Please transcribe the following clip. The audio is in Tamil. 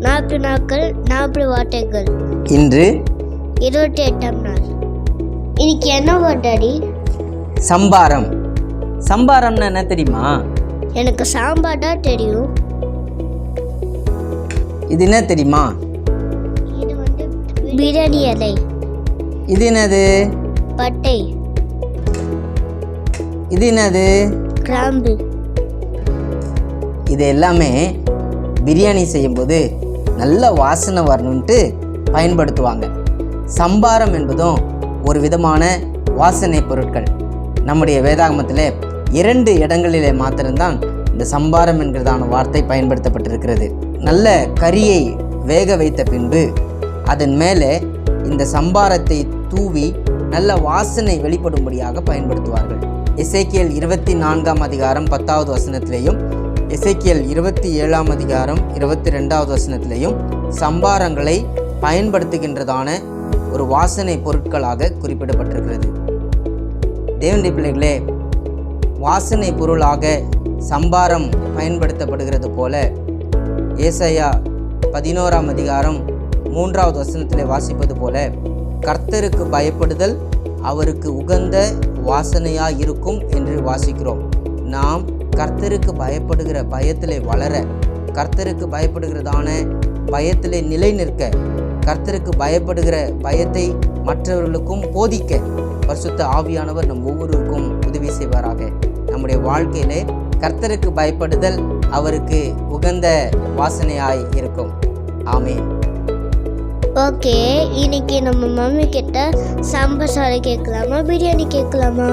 நாற்பது நாட்கள் நாற்பது வார்த்தைகள். இன்று இருபத்தி எட்டாம் நாள். இன்னைக்கு என்ன வாட்டாடி சம்பாரம். சம்பாரம்னா என்ன தெரியுமா? எனக்கு சாம்பார் தான் தெரியும். இது என்ன தெரியுமா? இது வந்து பிரியாணி இலை. இது என்னது? பட்டை. இது என்னது? கிராம்பு. இது எல்லாமே பிரியாணி செய்யும்போது நல்ல வாசனை வரணுன்ட்டு பயன்படுத்துவாங்க. சம்பாரம் என்பதும் ஒரு விதமான வாசனை பொருட்கள். நம்முடைய வேதாகமத்தில் இரண்டு இடங்களிலே மாத்திரம்தான் இந்த சம்பாரம் என்கிறதான வார்த்தை பயன்படுத்தப்பட்டிருக்கிறது. நல்ல கரியை வேக வைத்த பின்பு அதன் மேலே இந்த சம்பாரத்தை தூவி நல்ல வாசனை வெளிப்படும்படியாக பயன்படுத்துவார்கள். இசைக்கியல் இருபத்தி நான்காம் அதிகாரம் பத்தாவது வசனத்திலேயும் எசைக்கியல் இருபத்தி ஏழாம் அதிகாரம் இருபத்தி ரெண்டாவது வசனத்திலையும் சம்பாரங்களை பயன்படுத்துகின்றதான ஒரு வாசனை பொருட்களாக குறிப்பிடப்பட்டிருக்கிறது. தேவனுடைய பிள்ளைகளே வாசனை பொருளாக சம்பாரம் பயன்படுத்தப்படுகிறது போல ஏசையா பதினோராம் அதிகாரம் மூன்றாவது வசனத்திலே வாசிப்பது போல கர்த்தருக்கு பயப்படுதல் அவருக்கு உகந்த வாசனையாக இருக்கும் என்று வாசிக்கிறோம். நாம் கர்த்தருக்கு பயப்படுகிற பயத்திலே வளர கர்த்தருக்கு பயப்படுகிறதான பயத்திலே நிலை நிற்க கர்த்தருக்கு பயப்படுகிற பயத்தை மற்றவர்களுக்கும் போதிக்க பரிசுத்த ஆவியானவர் நம் ஒவ்வொருவருக்கும் உதவி செய்வாராக. நம்முடைய வாழ்க்கையிலே கர்த்தருக்கு பயப்படுதல் அவருக்கு உகந்த வாசனையாய் இருக்கும். ஆமே ஓகே இன்னைக்கு நம்ம மம்மி கிட்ட சாம்பார் சாதம் கேட்கலாமா? பிரியாணி கேட்கலாமா?